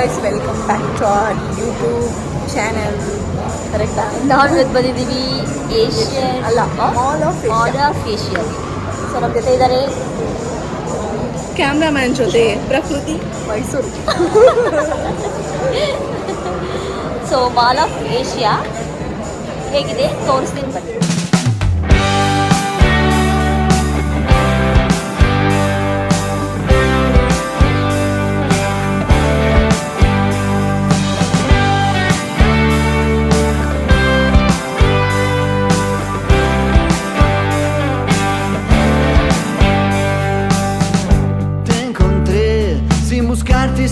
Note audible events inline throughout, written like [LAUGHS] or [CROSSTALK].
Guys welcome back to our YouTube channel ಕರೆಕ್ಟಾ ನಾವು ಇವತ್ತು ಬಂದಿದ್ದೀವಿ ಏಷ್ಯನ್ ಅಲ್ಲ all of all of Asian so ನಮ್ಮ ಜೊತೆ ಇದ್ದಾರೆ. ಕ್ಯಾಮ್ರಾಮ್ಯಾನ್ ಜೊತೆ Prakruthi. Mysuru. So mall of Asia ಹೇಗಿದೆ? ತೋರಿಸ್ತೀನಿ ಬನ್ನಿ.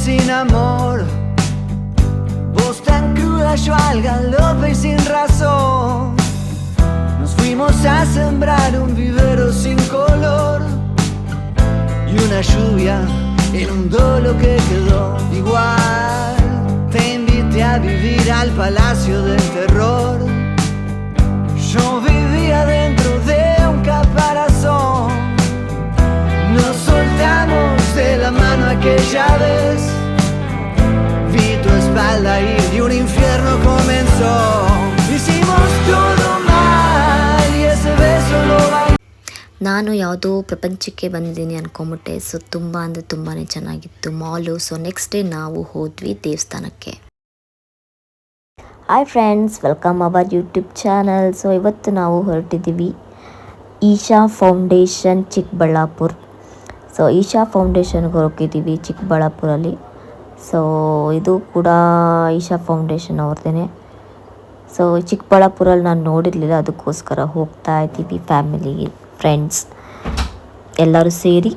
Sin amor. Vos tan cruda, yo al galope y sin razón. Nos fuimos a sembrar un vivero sin color. Y una lluvia inundó lo que quedó. Igual te invité a vivir al palacio del terror. ನಾನು ಯಾವುದೋ ಪ್ರಪಂಚಕ್ಕೆ ಬಂದಿದ್ದೀನಿ ಅನ್ಕೊಂಬಿಟ್ಟೆ. So ತುಂಬ ಅಂದರೆ ತುಂಬಾ ಚೆನ್ನಾಗಿತ್ತು ಮಾಲು. So next day ನಾವು ಹೋದ್ವಿ ದೇವಸ್ಥಾನಕ್ಕೆ. Hi friends welcome our YouTube channel so ಇವತ್ತು ನಾವು ಹೊರಟಿದ್ದೀವಿ ಈಶಾ ಫೌಂಡೇಶನ್ ಚಿಕ್ಕಬಳ್ಳಾಪುರ. ಸೊ ಈಶಾ ಫೌಂಡೇಶನ್ಗೆ ಹೊರಟಿದ್ದೀವಿ ಚಿಕ್ಕಬಳ್ಳಾಪುರಲ್ಲಿ. ಸೊ ಇದು ಕೂಡ ಈಶಾ ಫೌಂಡೇಶನ್ ಅವ್ರದ್ದೇ ಸೊ ಚಿಕ್ಕಬಳ್ಳಾಪುರಲ್ಲಿ ನಾನು ನೋಡಿರಲಿಲ್ಲ, ಅದಕ್ಕೋಸ್ಕರ ಹೋಗ್ತಾ ಇದ್ದೀವಿ ಫ್ಯಾಮಿಲಿ ಫ್ರೆಂಡ್ಸ್ ಎಲ್ಲರೂ ಸೇರಿ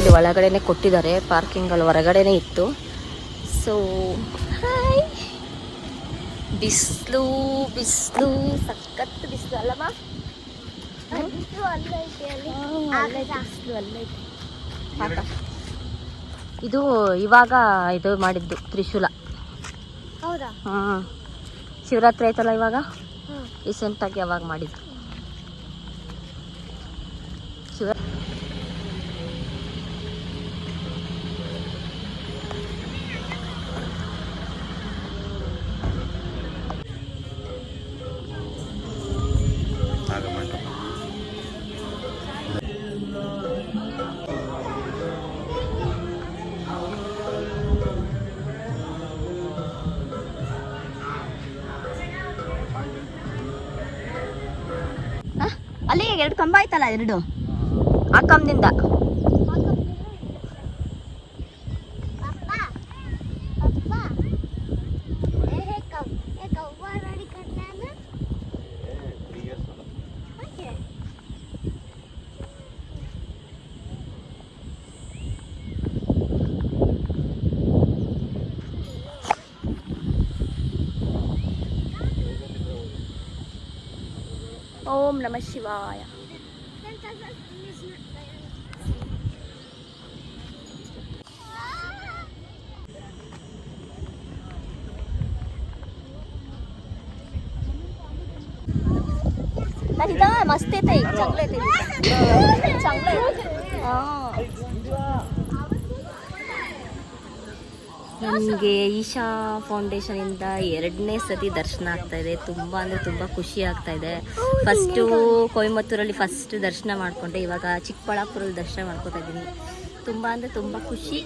ಇಲ್ಲಿ ಒಳಗಡೆನೆ ಕೊಟ್ಟಿದ್ದಾರೆ. ಪಾರ್ಕಿಂಗ್ ಅಲ್ಲಿ ಹೊರಗಡೆನೆ ಇತ್ತು. ಸೊ ಹಾಯ್ ಬಿಸಿಲು ಬಿಸಿಲು. ಸಖತ್ ಬಿಸಿಲು ಅಲ್ಲಮ್ಮ ಇದು ಇವಾಗ ಇದು ಮಾಡಿದ್ದು ತ್ರಿಶೂಲ. ಹಾಂ. ಶಿವರಾತ್ರಿ ಆಯ್ತಲ್ಲ ಇವಾಗ? ರೀಸೆಂಟಾಗಿ ಅವಾಗ ಮಾಡಿದ್ದು. ಶಿವ ಎರಡು ಕಂಬ ಆಯ್ತಲ್ಲ ಎರಡು? ಆ ಕಂಬದಿಂದ. ఓం నమ శివాయ मस्त येते चांगलं येते चांगलं ನಮಗೆ ಈಶಾ ಫೌಂಡೇಶನಿಂದ ಎರಡನೇ ಸತಿ ದರ್ಶನ ಆಗ್ತಾ ಇದೆ. ತುಂಬ ಅಂದರೆ ತುಂಬ ಖುಷಿ ಆಗ್ತಾ ಇದೆ. ಫಸ್ಟು ಕೊಯಮತ್ತೂರಲ್ಲಿ ಫಸ್ಟ್ ದರ್ಶನ ಮಾಡಿಕೊಂಡೆ. ಇವಾಗ ಚಿಕ್ಕಬಳ್ಳಾಪುರಲ್ಲಿ ದರ್ಶನ ಮಾಡ್ಕೊತಾ ಇದ್ದೀನಿ. ತುಂಬ ಅಂದರೆ ತುಂಬ ಖುಷಿ.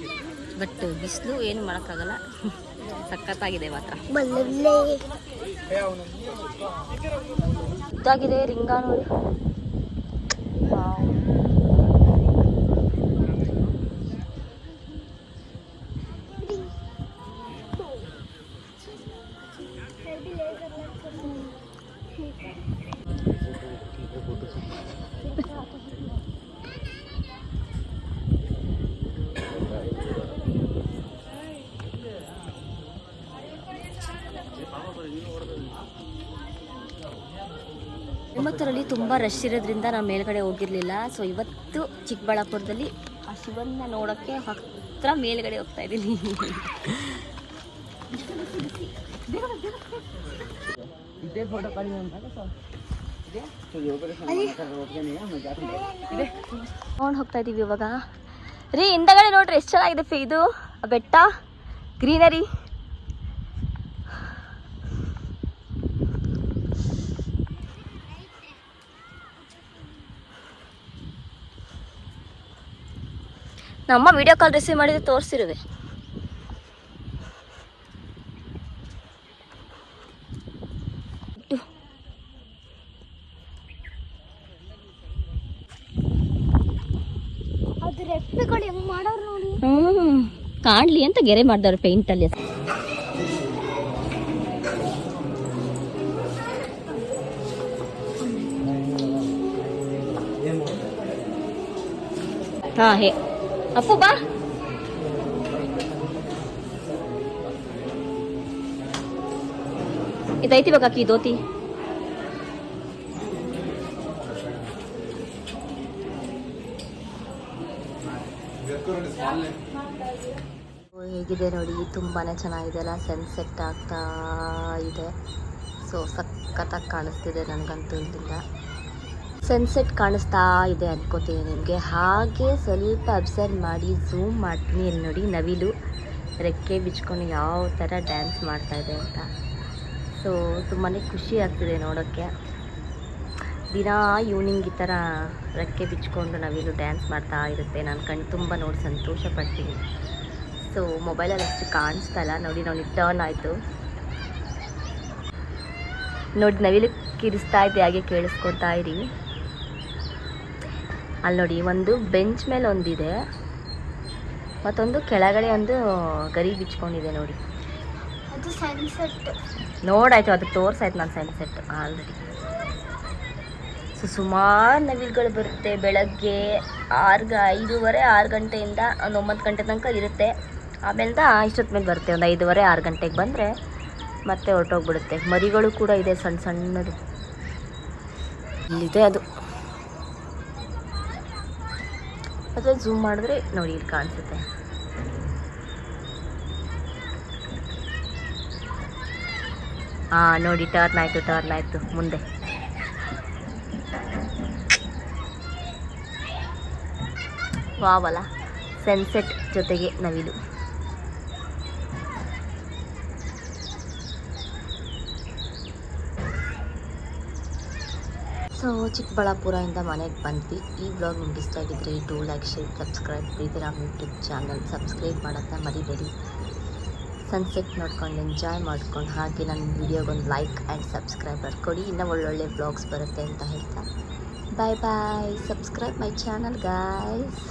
ಬಟ್ ಬಿಸಿಲು ಏನು ಮಾಡೋಕ್ಕಾಗಲ್ಲ. [LAUGHS] ಸಖತ್ತಾಗಿದೆ ಮಾತ್ರ. ಇದಾಗಿದೆ ರಿಂಗ ನೋಡಿ ಕೊಯಮತ್ತೂರಲ್ಲಿ ತುಂಬ ರಶ್ ಇರೋದ್ರಿಂದ ನಾನು ಮೇಲ್ಗಡೆ ಹೋಗಿರಲಿಲ್ಲ. ಸೊ ಇವತ್ತು ಚಿಕ್ಕಬಳ್ಳಾಪುರದಲ್ಲಿ ಆ ಶಿವನ್ನ ನೋಡೋಕ್ಕೆ ಹತ್ರ ಮೇಲ್ಗಡೆ ಹೋಗ್ತಾ ಇದ್ದೀನಿ. ನೋಡ್ ಹೋಗ್ತಾ ಇದೀವಿ ಇವಾಗ. ರೀ ಹಿಂದಗಡೆ ನೋಡ್ರಿ ಎಷ್ಟು ಚೆನ್ನಾಗಿದೆ ಫಿ- ಇದು? ಬೆಟ್ಟ ಗ್ರೀನರಿ ನಮ್ಮ ವಿಡಿಯೋ ಕಾಲ್ ರಿಸೀವ್ ಮಾಡಿದ್ರೆ ತೋರಿಸಿರುವೆ. ಹ್ಮ್ ಕಾಣ್ಲಿ ಅಂತ ಗೆರೆ ಮಾಡ್ದವ್ರು ಪೇಂಟ್ ಅಲ್ಲಿ. ಹಾ ಹೇ. ಅಪ್ಪು, ಬಾ. ಇದೈತಿ ಇವಾಗ ಅಕ್ಕಿ ದೋತಿ ಹೇಗಿದೆ ನೋಡಿ, ತುಂಬಾನೇ ಚೆನ್ನಾಗಿದೆ ಅಲ್ಲ ಸನ್ಸೆಟ್ ಆಗ್ತಾ ಇದೆ. ಸೊ ಸಖತ್ತಾಗಿ ಕಾಣಿಸ್ತಿದೆ ನನಗಂತೂ ಇಲ್ಲಿಂದ. ಸನ್ಸೆಟ್ ಕಾಣಿಸ್ತಾ ಇದೆ ಅನ್ಕೋತೀನಿ ನಿಮಗೆ. ಹಾಗೆ ಸ್ವಲ್ಪ ಅಬ್ಸರ್ವ್ ಮಾಡಿ, ಝೂಮ್ ಮಾಡ್ತೀನಿ ಇಲ್ಲಿ ನೋಡಿ. ನವಿಲು ರೆಕ್ಕೆ ಬಿಚ್ಕೊಂಡು ಯಾವ ಥರ ಡ್ಯಾನ್ಸ್ ಮಾಡ್ತಾ ಇದೆ ಅಂತ. ಸೊ ತುಂಬಾ ಖುಷಿ ಆಗ್ತಿದೆ ನೋಡೋಕ್ಕೆ. ದಿನ ಈವ್ನಿಂಗ್ ಈ ಥರ ರೆಕ್ಕೆ ಬಿಚ್ಕೊಂಡು ನವಿಲು ಡ್ಯಾನ್ಸ್ ಮಾಡ್ತಾ ಇರುತ್ತೆ. ನಾನು ಕಣ್ಣು ತುಂಬ ನೋಡಿ ಸಂತೋಷ ಪಡ್ತೀನಿ ಸೊ ಮೊಬೈಲಲ್ಲಿ ಅಷ್ಟು ಕಾಣಿಸ್ತಾ ಇಲ್ಲ. ನೋಡಿ ನೋಡಿ ಟರ್ನ್ ಆಯಿತು. ನೋಡಿ, ನವಿಲು ಕಿರಿಸ್ತಾ ಇದೆ, ಹಾಗೆ ಕೇಳಿಸ್ಕೊತಾ ಇರಿ. ಅಲ್ಲಿ ನೋಡಿ ಒಂದು ಬೆಂಚ್ ಮೇಲೆ ಒಂದಿದೆ. ಮತ್ತೊಂದು ಕೆಳಗಡೆ ಒಂದು ಗರಿ ಬಿಚ್ಕೊಂಡಿದೆ ನೋಡಿ. ಅದು ಸನ್ಸೆಟ್. ನೋಡಾಯ್ತು ಅದು ತೋರ್ಸಾಯ್ತು ನಾನು ಸನ್ಸೆಟ್ ಆಲ್ರೆಡಿ. ಸೊ ಸುಮಾರು ನವಿಲುಗಳು ಬರುತ್ತೆ ಬೆಳಗ್ಗೆ ಆರು ಗ ಐದೂವರೆ ಆರು ಗಂಟೆಯಿಂದ ಒಂದು ಒಂಬತ್ತು ಗಂಟೆ ತನಕ ಇರುತ್ತೆ. ಆಮೇಲೆ ಇಷ್ಟೊತ್ತ ಮೇಲೆ ಬರುತ್ತೆ ಒಂದು ಐದೂವರೆ ಆರು ಗಂಟೆಗೆ ಬಂದರೆ ಮತ್ತೆ ಹೊರಟೋಗ್ಬಿಡುತ್ತೆ. ಮರಿಗಳು ಕೂಡ ಇದೆ ಸಣ್ಣ ಸಣ್ಣದು. ಇಲ್ಲಿದೆ ಅದು. ಅಥವಾ ಝೂಮ್ ಮಾಡಿದ್ರೆ ನೋಡಿ ಇಲ್ಲಿ ಕಾಣಿಸುತ್ತೆ. ಹಾಂ ನೋಡಿ ಟರ್ನ್ ಆಯಿತು ಟರ್ನ್ ಆಯಿತು, ಮುಂದೆ. ವಾವಲ್ಲ ಸನ್ಸೆಟ್ ಜೊತೆಗೆ ನವಿಲು ಸೊ ಚಿಕ್ಕಬಳ್ಳಾಪುರದಿಂದ ಮನೆಗೆ ಬಂದ್ವಿ. ಈ ಬ್ಲಾಗ್ ನಿಮ್ಗೆ ಇಷ್ಟ ಆಗಿದ್ರೆ do like share subscribe Preethiram YouTube channel subscribe ಮಾಡೋದನ್ನ ಮರಿಬೇಡಿ. ಸನ್ಸೆಟ್ ನೋಡ್ಕೊಂಡು ಎಂಜಾಯ್ ಮಾಡ್ಕೊಂಡು ಹಾಗೆ ನನ್ನ ವಿಡಿಯೋಗೊಂದು ಲೈಕ್ ಆ್ಯಂಡ್ ಸಬ್ಸ್ಕ್ರೈಬರ್ ಕೊಡಿ. ಇನ್ನೂ ಒಳ್ಳೊಳ್ಳೆ ಬ್ಲಾಗ್ಸ್ ಬರುತ್ತೆ ಅಂತ ಹೇಳ್ತಾ. Bye bye subscribe my channel guys